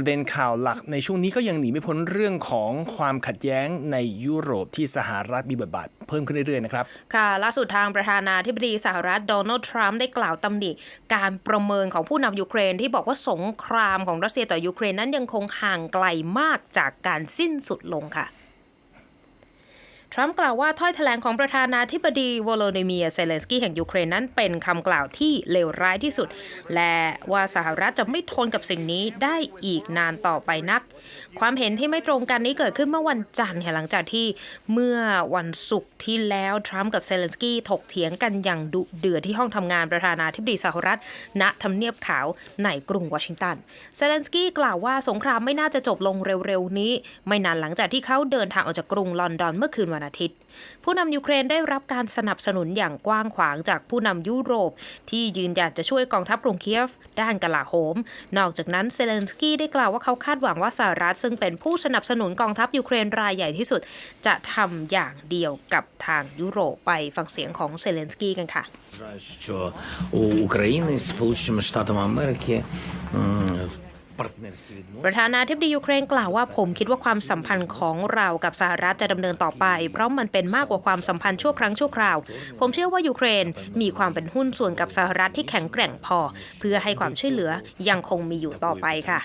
ประเด็นข่าวหลักในช่วงนี้ก็ยังหนีไม่พ้นเรื่องของความขัดแย้งในยุโรปที่สหรัฐมีบทบาทเพิ่มขึ้นเรื่อยๆนะครับ ค่ะล่าสุดทางประธานาธิบดีสหรัฐโดนัลด์ทรัมป์ได้กล่าวตำหนิการประเมินของผู้นำยูเครนที่บอกว่าสงครามของรัสเซียต่อยูเครนนั้นยังคงห่างไกลมากจากการสิ้นสุดลงค่ะ ทรัมป์กล่าวว่าถ้อยแถลงของประธานาธิบดีวโลดิเมียเซเลนสกี้แห่งยูเครนนั้นเป็นคำกล่าวที่เลวร้ายที่สุด และว่าสหรัฐจะไม่ทนกับสิ่งนี้ได้อีกนานต่อไปนัก ความเห็นที่ไม่ตรงกันนี้เกิดขึ้นเมื่อวันจันทร์หลังจากที่เมื่อวันศุกร์ที่แล้วทรัมป์กับเซเลนสกี้ถกเถียงกันอย่างดุเดือดที่ห้องทำงานประธานาธิบดีสหรัฐ ณทำเนียบขาวในกรุงวอชิงตันเซเลนสกี้กล่าวว่าสงครามไม่น่าจะจบลงเร็วๆนี้ ไม่นานหลังจากที่เขาเดินทางออกจากกรุงลอนดอนเมื่อคืนวัอาทิตย์ ผู้นำยูเครนได้รับการสนับสนุนอย่างกว้างขวางจากผู้นำยุโรป ที่ยืนหยัดจะช่วยกองทัพกรุงเคียฟ ด้านกลาโหม นอกจากนั้นเซเลนสกี้ได้กล่าวว่าเขาคาดหวังว่าสหรัฐซึ่งเป็นผู้สนับสนุนกองทัพยูเครนรายใหญ่ที่สุด จะทำอย่างเดียวกับทางยุโรปไปฟังเสียงของเซเลนสกี้กันค่ะ Вважаю, що у України з Сполученими Штатами Америки м, партнерські ประธานาธิบดียูเครนกล่าวว่าผมคิดว่าความสัมพันธ์ของเรากับสหรัฐจะดำเนินต่อไป เพราะมันเป็นมากกว่าความสัมพันธ์ชั่วครั้งชั่วคราว ผมเชื่อว่ายูเครนมีความเป็นหุ้นส่วนกับสหรัฐที่แข็งแกร่งพอ เพื่อให้ความช่วยเหลือยังคงมีอยู่ต่อไปค่ะ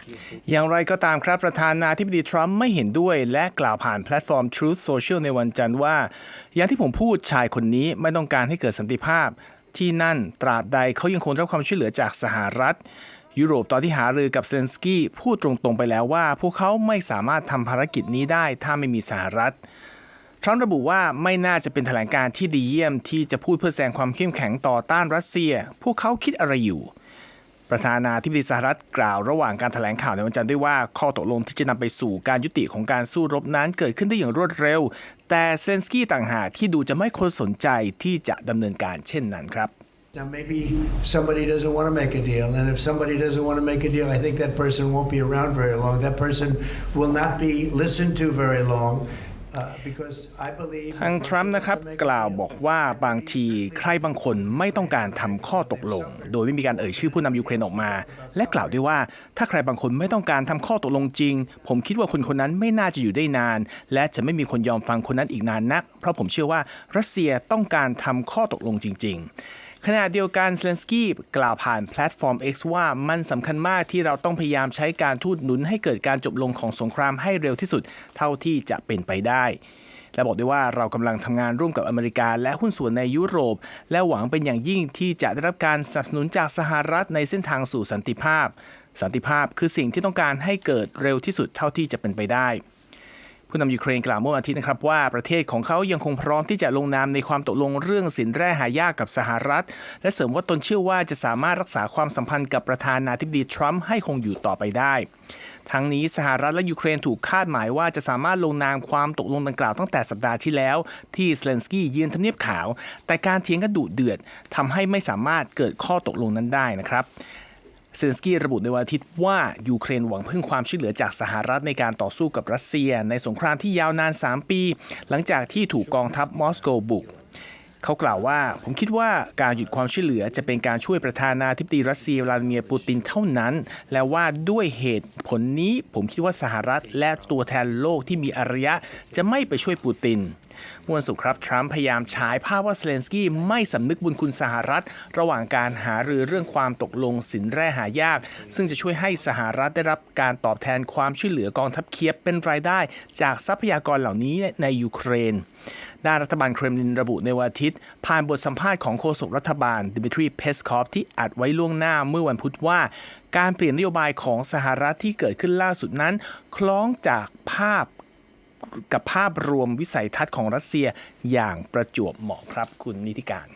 อย่างไรก็ตามครับประธานาธิบดีทรัมป์ไม่เห็นด้วยและกล่าวผ่านแพลตฟอร์ม Truth Social ในวันจันทร์ว่า อย่างที่ผมพูดชายคนนี้ไม่ต้องการให้เกิดสันติภาพ ที่นั่นตราบใดเขายังคงรับความช่วยเหลือจากสหรัฐ ยุโรปตอนที่หารือกับเซเลนสกี้พูดตรงๆไปแล้วว่า พวกเขาไม่สามารถทำภารกิจนี้ได้ถ้าไม่มีสหรัฐทรัมป์ระบุว่าไม่น่าจะเป็นแถลงการที่ดีเยี่ยมที่จะพูดเพื่อแสดงความเข้มแข็งต่อต้านรัสเซีย พวกเขาคิดอะไรอยู่ ประธานาธิบดีสหรัฐกล่าวระหว่างการแถลงข่าวในวันจันทร์ด้วยว่าข้อตกลงที่จะนำไปสู่การยุติของการสู้รบนั้นเกิดขึ้นได้อย่างรวดเร็ว แต่เซเลนสกี้ต่างหากที่ดูจะไม่คนสนใจที่จะดำเนินการเช่นนั้นครับ Now, maybe somebody doesn't want to make a deal, and if somebody doesn't want to make a deal, I think that person won't be around very long. That person will not be listened to very long, uh, because I believe. ทางทรัมป์นะครับกล่าวบอกว่าบางทีใครบางคนไม่ต้องการทำข้อตกลง โดยไม่มีการเอ่ยชื่อผู้นำยูเครนออกมา และกล่าวด้วยว่า ถ้าใครบางคนไม่ต้องการทำข้อตกลงจริง ผมคิดว่าคนคนนั้นไม่น่าจะอยู่ได้นาน และจะไม่มีคนยอมฟังคนนั้นอีกนานนัก เพราะผมเชื่อว่ารัสเซียต้องการทำข้อตกลงจริง ๆ ขณะเดียวกันเซเลนสกี้กล่าวผ่านแพลตฟอร์ม X ว่ามันสำคัญมากที่เราต้องพยายามใช้การทูตหนุนให้เกิดการจบลงของสงครามให้เร็วที่สุดเท่าที่จะเป็นไปได้และบอกด้วยว่าเรากำลังทำงานร่วมกับอเมริกา และหุ้นส่วนในยุโรป และหวังเป็นอย่างยิ่งที่จะได้รับการสนับสนุนจากสหรัฐในเส้นทางสู่สันติภาพ สันติภาพคือสิ่งที่ต้องการให้เกิดเร็วที่สุดเท่าที่จะเป็นไปได้ ผู้นำยูเครนกล่าวเมื่ออาทิตย์นะครับว่าประเทศของเขายังคงพร้อมที่จะลงนามในความตกลงเรื่องสินแร่หายากกับสหรัฐ และเสริมว่าตนเชื่อว่าจะสามารถรักษาความสัมพันธ์กับประธานาธิบดีทรัมป์ให้คงอยู่ต่อไปได้ ทั้งนี้สหรัฐและยูเครนถูกคาดหมายว่าจะสามารถลงนามความตกลงดังกล่าวตั้งแต่สัปดาห์ที่แล้ว ที่เซเลนสกี้ยืนทำเนียบขาว แต่การเถียงกันดุเดือดทำให้ไม่สามารถเกิดข้อตกลงนั้นได้นะครับ เซนสกี้ระบุในวันอาทิตย์ว่า ยูเครนหวังพึ่งความช่วยเหลือจากสหรัฐในการต่อสู้กับรัสเซีย ในสงครามที่ยาวนาน 3 ปี หลังจากที่ถูกกองทัพมอสโกบุกเขากล่าวว่า ผมคิดว่าการหยุดความช่วยเหลือจะเป็นการช่วยประธานาธิบดีรัสเซียวลาดิเมียร์ปูตินเท่านั้น และว่าด้วยเหตุผลนี้ผมคิดว่าสหรัฐและตัวแทนโลกที่มีอารยะจะไม่ไปช่วยปูตินเมื่อวันศุกร์ครับ ทรัมป์พยายามฉายภาพว่าเซเลนสกี้ไม่สำนึกบุญคุณสหรัฐ ระหว่างการหารือเรื่องความตกลงสินแร่หายาก ซึ่งจะช่วยให้สหรัฐได้รับการตอบแทนความช่วยเหลือกองทัพเคียบเป็นรายได้ จากทรัพยากรเหล่านี้ในยูเครน ด้านรัฐบาลเครมลินระบุในวันอาทิตย์ ผ่านบทสัมภาษณ์ของโฆษกรัฐบาลดิมิทรีเพสคอฟที่อัดไว้ล่วงหน้าเมื่อวันพุธว่าการเปลี่ยนนโยบายของสหรัฐที่เกิดขึ้นล่าสุดนั้น คล้องจากภาพ กับภาพรวมวิสัยทัศน์ของรัสเซียอย่างประจวบเหมาะครับคุณนิติการ